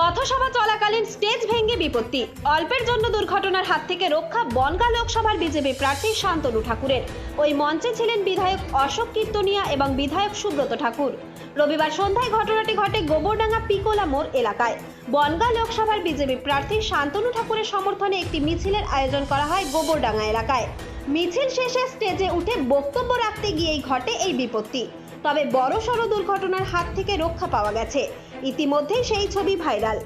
পথসভা চলাকালীন স্টেজ ভেঙে বিপত্তি। অল্পের জন্য দুর্ঘটনার হাত থেকে রক্ষা বনগা লোকসভার বিজেপি প্রার্থী শান্তনু ঠাকুরের। ওই মঞ্চে ছিলেন বিধায়ক অশোক কীর্তনিয়া এবং বিধায়ক সুব্রত ঠাকুর। রবিবার সন্ধ্যায় ঘটনাটি ঘটে গোবরডাঙ্গা পিকোলা মোড় এলাকায়। বনগা লোকসভার বিজেপি প্রার্থী শান্তনু ঠাকুরের সমর্থনে একটি মিছিলের আয়োজন করা হয় গোবরডাঙ্গা এলাকায়। মিছিল শেষে স্টেজে উঠে বক্তব্য রাখতে গিয়েই ঘটে এই বিপত্তি। তবে বড়সড় দুর্ঘটনার হাত থেকে রক্ষা পাওয়া গেছে। ইতিমধ্যেই সেই ছবি ভাইরাল।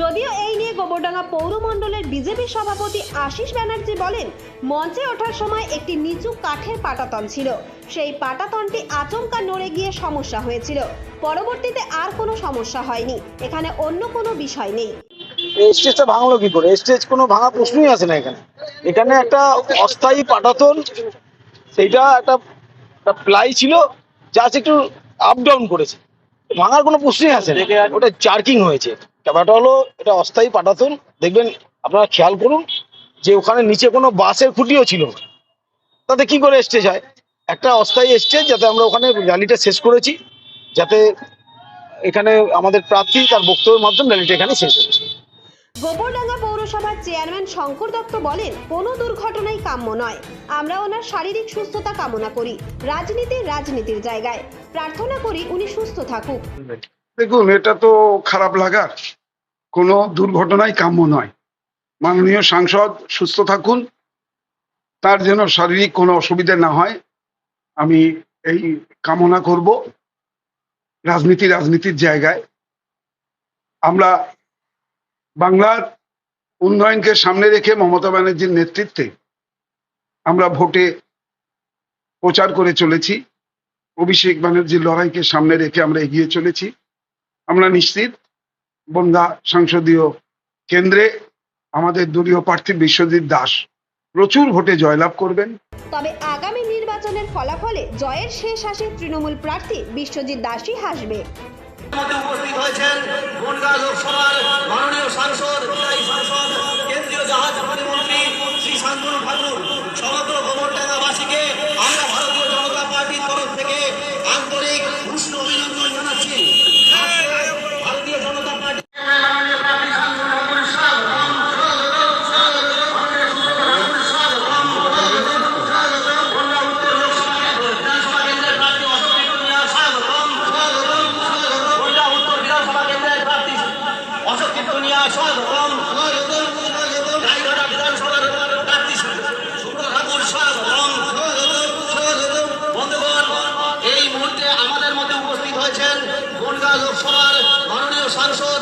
যদিও এই নিয়ে গোবরডাঙ্গা পৌরমণ্ডলের বিজেপি সভাপতি আশিস ব্যানার্জি বলেন, মঞ্চে ওঠার সময় একটি নিচু কাঠের পাটাতন ছিল। সেই পাটাতনটি আচমকা নড়ে গিয়ে সমস্যা হয়েছিল। পরবর্তীতে আর কোনো সমস্যা হয়নি। এখানে অন্য কোনো বিষয় নেই। স্টেজটা ভাঙলো কি করে? স্টেজ কোনো ভাঙা প্রশ্নই আসে না এখানে। এখানে একটা অস্থায়ী পাঠাতন সেইটা একটা প্লাই ছিল, যা একটু আপ ডাউন করেছে। ভাঙার কোনো প্রশ্নই আছে না। ওটা চার্কিং হয়েছে। ব্যাপারটা হলো এটা অস্থায়ী পাঠাতুন। দেখবেন আপনারা খেয়াল করুন যে ওখানে নিচে কোনো বাসের খুঁটিও ছিল তাতে কি করে স্টেজ হয় একটা অস্থায়ী স্টেজ যাতে আমরা ওখানে র্যালিটা শেষ করেছি যাতে এখানে আমাদের প্রার্থী তার বক্তব্যের মাধ্যমে র্যালিটা এখানে শেষ হয়েছে। পৌরসভার চেয়ারম্যান শঙ্কর দত্ত বলেন, কোনো দুর্ঘটনাই কাম্য নয়। আমরা ওনার শারীরিক সুস্থতা কামনা করি। রাজনীতি রাজনীতির জায়গায়। প্রার্থনা করি উনি সুস্থ থাকুক। দেখুন, এটা তো খারাপ লাগার। কোনো দুর্ঘটনাই কাম্য নয়। মাননীয় সাংসদ সুস্থ থাকুন। তার যেন শারীরিক কোনো অসুবিধা না হয়, আমি এই কামনা করব। রাজনীতি রাজনীতির জায়গায়। আমরা বাংলার উন্নয়নকে সামনে রেখে মমতা ব্যানার্জির নেতৃত্বে আমরা ভোটে প্রচার করে চলেছি। অভিষেক ব্যানার্জির লড়াইকে সামনে রেখে আমরা এগিয়ে চলেছি। আমরা নিশ্চিত বনগা সংসদীয় কেন্দ্রে আমাদের দলীয় প্রার্থী বিশ্বজিৎ দাস প্রচুর ভোটে জয়লাভ করবেন। তবে আগামী নির্বাচনের ফলাফলে জয়ের শেষ আসে তৃণমূল প্রার্থী বিশ্বজিৎ দাসই হাসবে। উপস্থিত হয়েছেন লোকসভার লোকসভার মাননীয় সাংসদ